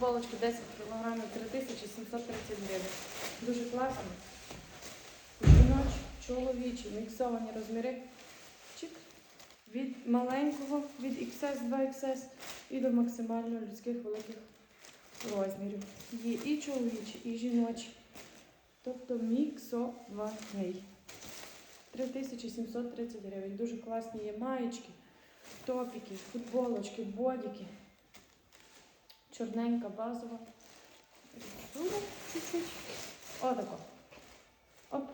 футболочки 10 кг 3730 гривень. Дуже класно. Жіноч, чоловічі, міксовані розміри. Чик. Від маленького, від XS, 2XS і до максимально людських великих розмірів. Є і чоловічі, і жіночі. Тобто міксований. 3730 гривень. Дуже класні є маєчки, топіки, футболочки, бодіки. Чорненька базова. Отако. Оп.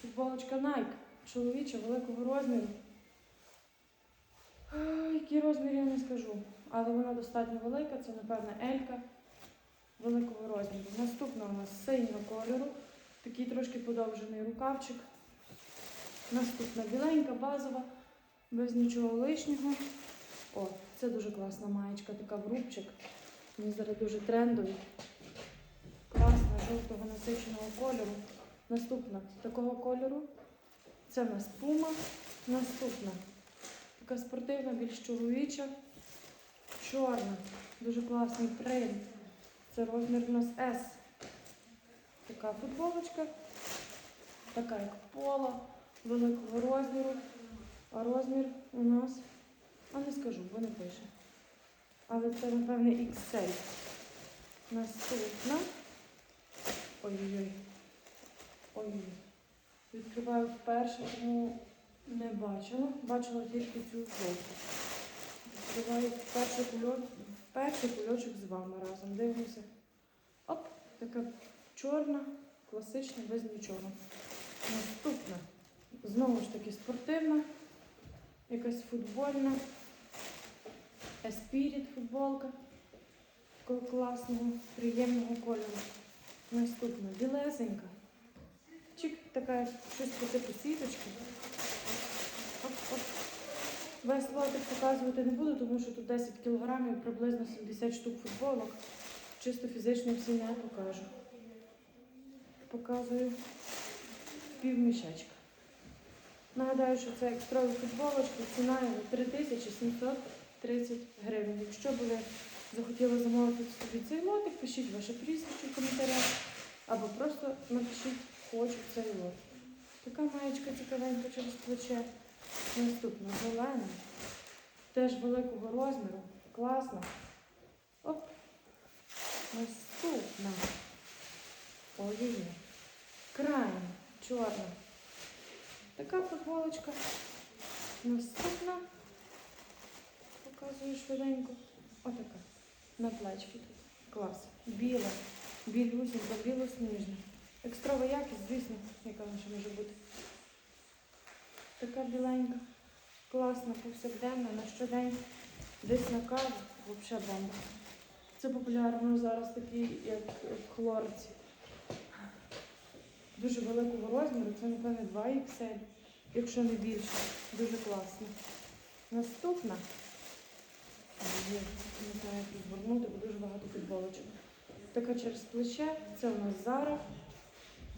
Футболочка Nike. Чоловіча великого розміру. Який розмір я не скажу. Але вона достатньо велика, це, напевне, Елька великого розміру. Наступна у нас синього кольору. Такий трошки подовжений рукавчик. Наступна біленька, базова, без нічого лишнього. Це дуже класна маєчка, така в рубчик. Вони зараз дуже трендові. Класна, жовтого насиченого кольору. Наступна такого кольору. Це в нас пума. Наступна. Така спортивна, більш чоловіча. Чорна. Дуже класний принт. Це розмір у нас S. Така футболочка. Така як поло великого розміру. А розмір у нас, а не скажу, бо не пише. Але це, напевне, XL. Наступна. Ой-ой-ой. Ой-ой. Відкриваю вперше, тому не бачила. Бачила тільки цю жовту. Відкриваю перший кульок, перший кульочок з вами разом. Дивимося. Оп, така чорна, класична, без нічого. Наступна. Знову ж таки спортивна, якась футбольна. Еспіріт футболка такого класного, приємного кольору. Наступна білесенька. Чик, така щось по типу сіточки. Весь лотик показувати не буду, тому що тут 10 кілограмів, приблизно 70 штук футболок. Чисто фізично всі не покажу. Показую півмішечка. Нагадаю, що це екстрові футболочки, ціна 3700 30 гривень. Якщо б ви захотіли замовити собі цей лотик, пишіть ваше прізвище в коментарях або просто напишіть хочу цей лот. Така маєчка цікавенька через плече. Наступна зелена, теж великого розміру, класна. Оп! Наступна. Ой, крайня, чорна. Така футболочка. Наступна. Показую швиденько. Отака. На плечки тут. Клас. Біла. Білюсінька, білосніжна. Екстрова якість, звісно, яка ще може бути. Така біленька. Класна, повсякденна, на щодень. Десь на каву. Взагалі бомба. Це популярно зараз такі, як хлорці. Дуже великого розміру, це, напевне, 2 XL, якщо не більше. Дуже класно. Наступна. Не знаю, як розгорнути, бо дуже багато футболочок. Така через плече. Це у нас Зара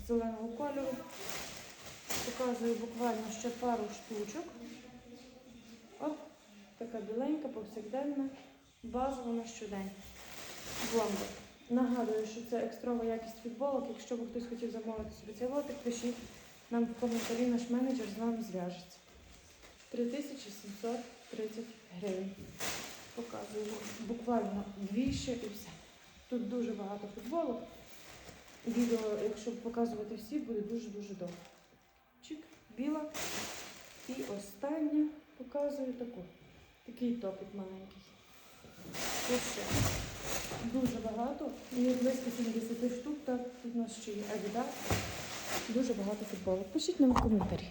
зеленого кольору. Показую буквально ще пару штучок. Оп, така біленька, повсякденна, базова на щодень. Бомба. Нагадую, що це екстрова якість футболок. Якщо б хтось хотів замовити собі цей лотик, пишіть нам в коментарі, наш менеджер з вами зв'яжеться. 3730 гривень. Показую буквально дві ще і все. Тут дуже багато футболок. Відео, якщо показувати всі, буде дуже-дуже довго. Чик, біла. І останнє показую таку. Такий топик маленький. Ось. Дуже багато. І близько 70 штук. Так, тут у нас ще є Adidas. Дуже багато футболок. Пишіть нам в коментарі.